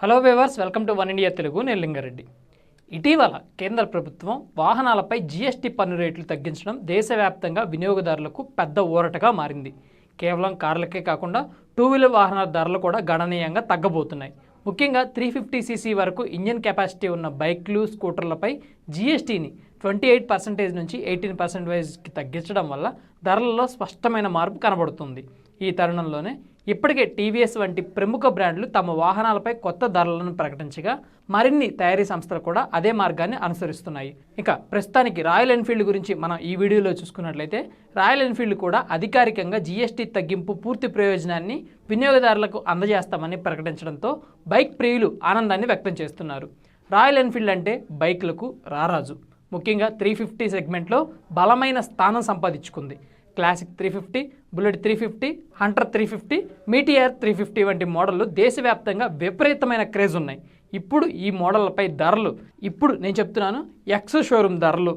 Hello viewers welcome to one India Telugu. నేను లింగారెడ్డి. ఇటీవల కేంద్ర ప్రభుత్వం వాహనాలపై జీఎస్టీ పన్ను రేట్లు తగ్గించడం దేశవ్యాప్తంగా వినియోగదారులకు పెద్ద ఊరటగా మారింది. కేవలం కార్లకే కాకుండా టూ వీలర్ వాహనాల ధరలు కూడా గణనీయంగా తగ్గబోతున్నాయి. ముఖ్యంగా త్రీ ఫిఫ్టీ సీసీ వరకు ఇంజన్ కెపాసిటీ ఉన్న బైక్లు స్కూటర్లపై జీఎస్టీని ట్వంటీ ఎయిట్ పర్సెంటేజ్ నుంచి ఎయిటీన్ పర్సెంటేజ్కి తగ్గించడం వల్ల ధరలలో స్పష్టమైన మార్పు కనబడుతుంది. ఈ తరుణంలోనే ఇప్పటికే టీవీఎస్ వంటి ప్రముఖ బ్రాండ్లు తమ వాహనాలపై కొత్త ధరలను ప్రకటించగా మరిన్ని తయారీ సంస్థలు కూడా అదే మార్గాన్ని అనుసరిస్తున్నాయి. ఇక ప్రస్తుతానికి రాయల్ ఎన్ఫీల్డ్ గురించి మనం ఈ వీడియోలో చూసుకున్నట్లయితే రాయల్ ఎన్ఫీల్డ్ కూడా అధికారికంగా జీఎస్టీ తగ్గింపు పూర్తి ప్రయోజనాన్ని వినియోగదారులకు అందజేస్తామని ప్రకటించడంతో బైక్ ప్రియులు ఆనందాన్ని వ్యక్తం చేస్తున్నారు. రాయల్ ఎన్ఫీల్డ్ అంటే బైక్లకు రారాజు. ముఖ్యంగా త్రీ ఫిఫ్టీ సెగ్మెంట్లో బలమైన స్థానం సంపాదించుకుంది. Classic three fifty bullet three fifty hunter three fifty meteor three fifty వంటి మోడళ్ళు దేశవ్యాప్తంగా విపరీతమైన క్రేజ్ ఉన్నాయి. ఇప్పుడు ఈ మోడళ్ళపై ధరలు ఇప్పుడు నేను చెప్తున్నాను ఎక్స్ షోరూమ్ ధరలు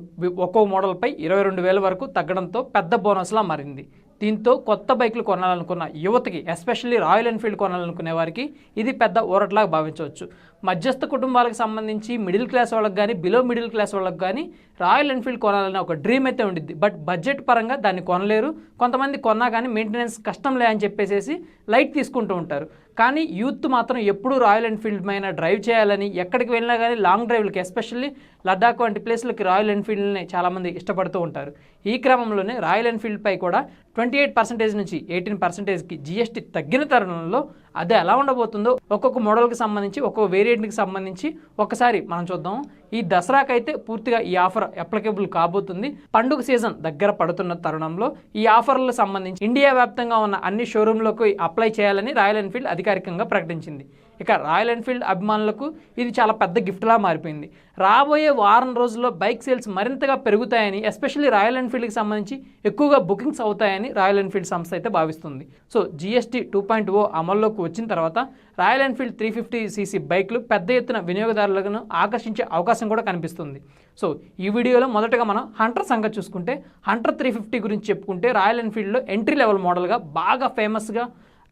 ఒక్కో మోడల్పై ఇరవై రెండు వేల వరకు తగ్గడంతో పెద్ద బోనస్లా మారింది. దీంతో కొత్త బైక్లు కొనాలనుకున్న యువతకి ఎస్పెషల్లీ రాయల్ ఎన్ఫీల్డ్ కొనాలనుకునే వారికి ఇది పెద్ద ఊరట్లాగా భావించవచ్చు. మధ్యస్థ కుటుంబాలకు సంబంధించి మిడిల్ క్లాస్ వాళ్ళకి కానీ బిలో మిడిల్ క్లాస్ వాళ్ళకి కానీ రాయల్ ఎన్ఫీల్డ్ కొనాలనే ఒక డ్రీమ్ అయితే ఉండిద్ది. బట్ బడ్జెట్ పరంగా దాన్ని కొనలేరు. కొంతమంది కొన్నా కానీ మెయింటెనెన్స్ కష్టం లే అని చెప్పేసి లైట్ తీసుకుంటూ ఉంటారు. కానీ యూత్ మాత్రం ఎప్పుడూ రాయల్ ఎన్ఫీల్డ్ పైన డ్రైవ్ చేయాలని ఎక్కడికి వెళ్ళినా కానీ లాంగ్ డ్రైవ్లకి ఎస్పెషల్లీ లద్దాఖ్ వంటి ప్లేస్లకి రాయల్ ఎన్ఫీల్డ్ని చాలామంది ఇష్టపడుతూ ఉంటారు. ఈ క్రమంలోనే రాయల్ ఎన్ఫీల్డ్ పై కూడా ట్వంటీ ఎయిట్ పర్సెంటేజ్ నుంచి ఎయిటీన్ పర్సెంటేజ్కి జీఎస్టీ తగ్గిన తరుణంలో అది ఎలా ఉండబోతుందో ఒక్కొక్క మోడల్కి సంబంధించి ఒక్కొక్క వేరియంట్కి సంబంధించి ఒకసారి మనం చూద్దాం. ఈ దసరాకైతే పూర్తిగా ఈ ఆఫర్ అప్లికబుల్ కాబోతుంది. పండుగ సీజన్ దగ్గర పడుతున్న తరుణంలో ఈ ఆఫర్లకు సంబంధించి ఇండియా వ్యాప్తంగా ఉన్న అన్ని షోరూంలకు అప్లై చేయాలని రాయల్ ఎన్ఫీల్డ్ అధికారికంగా ప్రకటించింది. ఇక రాయల్ ఎన్ఫీల్డ్ అభిమానులకు ఇది చాలా పెద్ద గిఫ్ట్లా మారిపోయింది. రాబోయే వారం రోజుల్లో బైక్ సేల్స్ మరింతగా పెరుగుతాయని ఎస్పెషల్లీ రాయల్ ఎన్ఫీల్డ్కి సంబంధించి ఎక్కువగా బుకింగ్స్ అవుతాయని రాయల్ ఎన్ఫీల్డ్ సంస్థ అయితే భావిస్తుంది. So GST two point O అమల్లోకి వచ్చిన తర్వాత Royal Enfield three fifty CC బైక్లు పెద్ద ఎత్తున వినియోగదారులను ఆకర్షించే అవకాశం కూడా కనిపిస్తుంది. సో ఈ వీడియోలో మొదటగా మనం హంటర్ సంగతి చూసుకుంటే హంటర్ త్రీ ఫిఫ్టీ గురించి చెప్పుకుంటే రాయల్ ఎన్ఫీల్డ్లో ఎంట్రీ లెవెల్ మోడల్గా బాగా ఫేమస్గా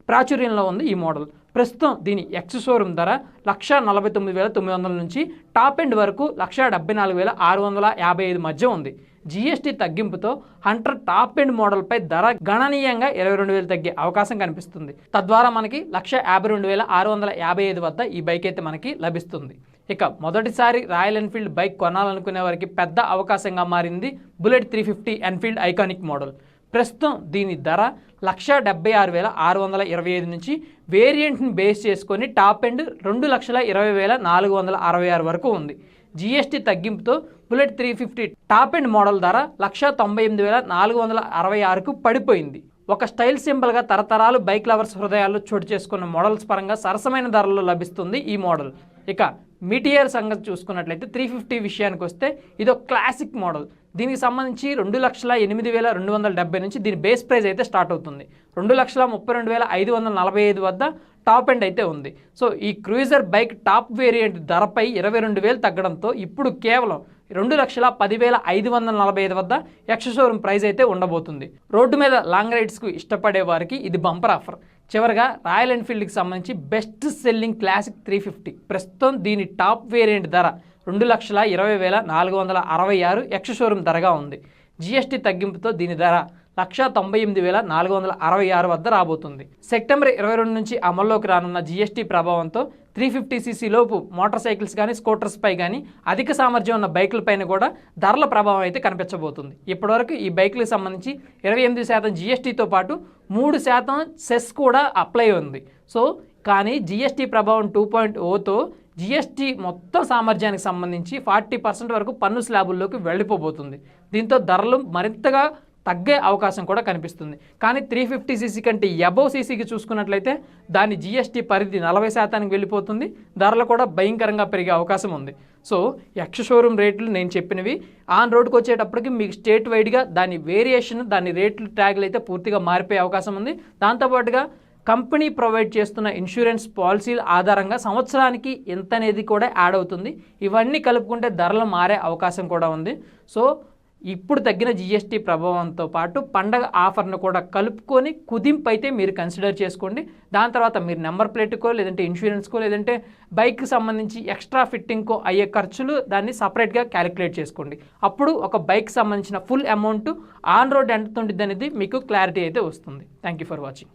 ప్రాచుర్యంలో ఉంది ఈ మోడల్. ప్రస్తుతం దీని ఎక్స్ షోరూమ్ ధర లక్ష నలభై తొమ్మిది వేల తొమ్మిది వందల నుంచి టాప్ ఎండ్ వరకు లక్ష డెబ్బై నాలుగు వేల ఆరు వందల యాభై ఐదు మధ్య ఉంది. జీఎస్టీ తగ్గింపుతో హంటర్ టాప్ ఎండ్ మోడల్పై ధర గణనీయంగా ఇరవై రెండు వేలు తగ్గే అవకాశం కనిపిస్తుంది. తద్వారా మనకి లక్ష యాభై రెండు వేల ఆరు వందల యాభై ఐదు వద్ద ఈ బైక్ అయితే మనకి లభిస్తుంది. ఇక మొదటిసారి రాయల్ ఎన్ఫీల్డ్ బైక్ కొనాలనుకునే వారికి పెద్ద అవకాశంగా మారింది Bullet three fifty Enfield iconic model ప్రస్తుతం దీని ధర లక్ష డెబ్బై ఆరు వేల ఆరు వందల ఇరవై ఐదు నుంచి వేరియంట్ని బేస్ చేసుకొని టాప్ ఎండ్ రెండు లక్షల ఇరవై వేల నాలుగు వందల అరవై ఆరు వరకు ఉంది. GST తగ్గింపుతో Bullet three fifty top end model ధర లక్ష తొంభై ఎనిమిది వేల నాలుగు వందల అరవై ఆరుకు పడిపోయింది. ఒక స్టైల్ సింబల్గా తరతరాలు బైక్ లవర్స్ హృదయాల్లో చోటు చేసుకున్న మోడల్స్ పరంగా సరసమైన ధరల్లో లభిస్తుంది ఈ మోడల్. ఇక మీటియర్ సంగతి చూసుకున్నట్లయితే త్రీ ఫిఫ్టీ విషయానికి వస్తే ఇది ఒక క్లాసిక్ మోడల్. దీనికి సంబంధించి రెండు లక్షల ఎనిమిది వేల రెండు వందల డెబ్బై నుంచి దీని బేస్ ప్రైస్ అయితే స్టార్ట్ అవుతుంది. రెండు లక్షల ముప్పై రెండు వేల ఐదు వందల నలభై ఐదు వద్ద టాప్ ఎండ్ అయితే ఉంది. సో ఈ క్రూజర్ బైక్ టాప్ వేరియంట్ ధరపై ఇరవై రెండు వేలు తగ్గడంతో ఇప్పుడు కేవలం రెండు లక్షల పదివేల ఐదు వందల నలభై ఐదు వద్ద ఎక్స్ షోరూమ్ ప్రైస్ అయితే ఉండబోతుంది. రోడ్డు మీద లాంగ్ రైడ్స్కు ఇష్టపడే వారికి ఇది బంపర్ ఆఫర్. చివరగా రాయల్ ఎన్ఫీల్డ్కి సంబంధించి best selling Classic three fifty. ప్రస్తుతం దీని టాప్ వేరియంట్ ధర రెండు లక్షల ఇరవై వేల నాలుగు వందల అరవై ఆరు ఎక్స్ షోరూమ్ ధరగా ఉంది. జిఎస్టీ తగ్గింపుతో దీని ధర లక్ష తొంభై ఎనిమిది వేల నాలుగు వందల అరవై ఆరు వద్ద రాబోతుంది. సెప్టెంబర్ ఇరవై రెండు నుంచి అమల్లోకి రానున్న జీఎస్టీ ప్రభావంతో త్రీ ఫిఫ్టీ సీసీ లోపు మోటార్ సైకిల్స్ కానీ స్కూటర్స్పై కానీ అధిక సామర్థ్యం ఉన్న బైకులపైన కూడా ధరల ప్రభావం అయితే కనిపించబోతుంది. ఇప్పటివరకు ఈ బైకులకు సంబంధించి ఇరవై ఎనిమిది శాతం జీఎస్టీతో పాటు మూడు శాతం సెస్ కూడా అప్లై ఉంది. సో కానీ జీఎస్టీ ప్రభావం టూ పాయింట్ ఓతో జీఎస్టీ మొత్తం సామర్థ్యానికి సంబంధించి ఫార్టీ పర్సెంట్ వరకు పన్ను స్లాబుల్లోకి వెళ్ళిపోబోతుంది. దీంతో ధరలు మరింతగా తగ్గే అవకాశం కూడా కనిపిస్తుంది. కానీ త్రీ ఫిఫ్టీ సీసీ కంటే ఎబవ్ సీసీకి చూసుకున్నట్లయితే దాని జీఎస్టీ పరిధి నలభై శాతానికి వెళ్ళిపోతుంది. ధరలు కూడా భయంకరంగా పెరిగే అవకాశం ఉంది. సో ఎక్స్ షోరూమ్ రేట్లు నేను చెప్పినవి ఆన్ రోడ్కి వచ్చేటప్పటికి మీకు స్టేట్ వైడ్గా దాని వేరియేషన్ దాని రేట్లు ట్యాగ్లు అయితే పూర్తిగా మారిపోయే అవకాశం ఉంది. దాంతోపాటుగా కంపెనీ ప్రొవైడ్ చేస్తున్న ఇన్సూరెన్స్ పాలసీల ఆధారంగా సంవత్సరానికి ఎంత అనేది కూడా యాడ్ అవుతుంది. ఇవన్నీ కలుపుకుంటే ధరలు మారే అవకాశం కూడా ఉంది. సో ఇప్పుడు తగ్గిన జిఎస్టీ ప్రభావంతో పాటు పండగ ఆఫర్ను కూడా కలుపుకొని కుదింపు అయితే మీరు కన్సిడర్ చేసుకోండి. దాని తర్వాత మీరు నెంబర్ ప్లేట్కో లేదంటే ఇన్సూరెన్స్కో లేదంటే బైక్కి సంబంధించి ఎక్స్ట్రా ఫిట్టింగ్కో అయ్యే ఖర్చులు దాన్ని సపరేట్గా క్యాలిక్యులేట్ చేసుకోండి. అప్పుడు ఒక బైక్ సంబంధించిన ఫుల్ అమౌంట్ ఆన్ రోడ్ ఎంత ఉంటుంది అనేది మీకు క్లారిటీ అయితే వస్తుంది. Thank you for watching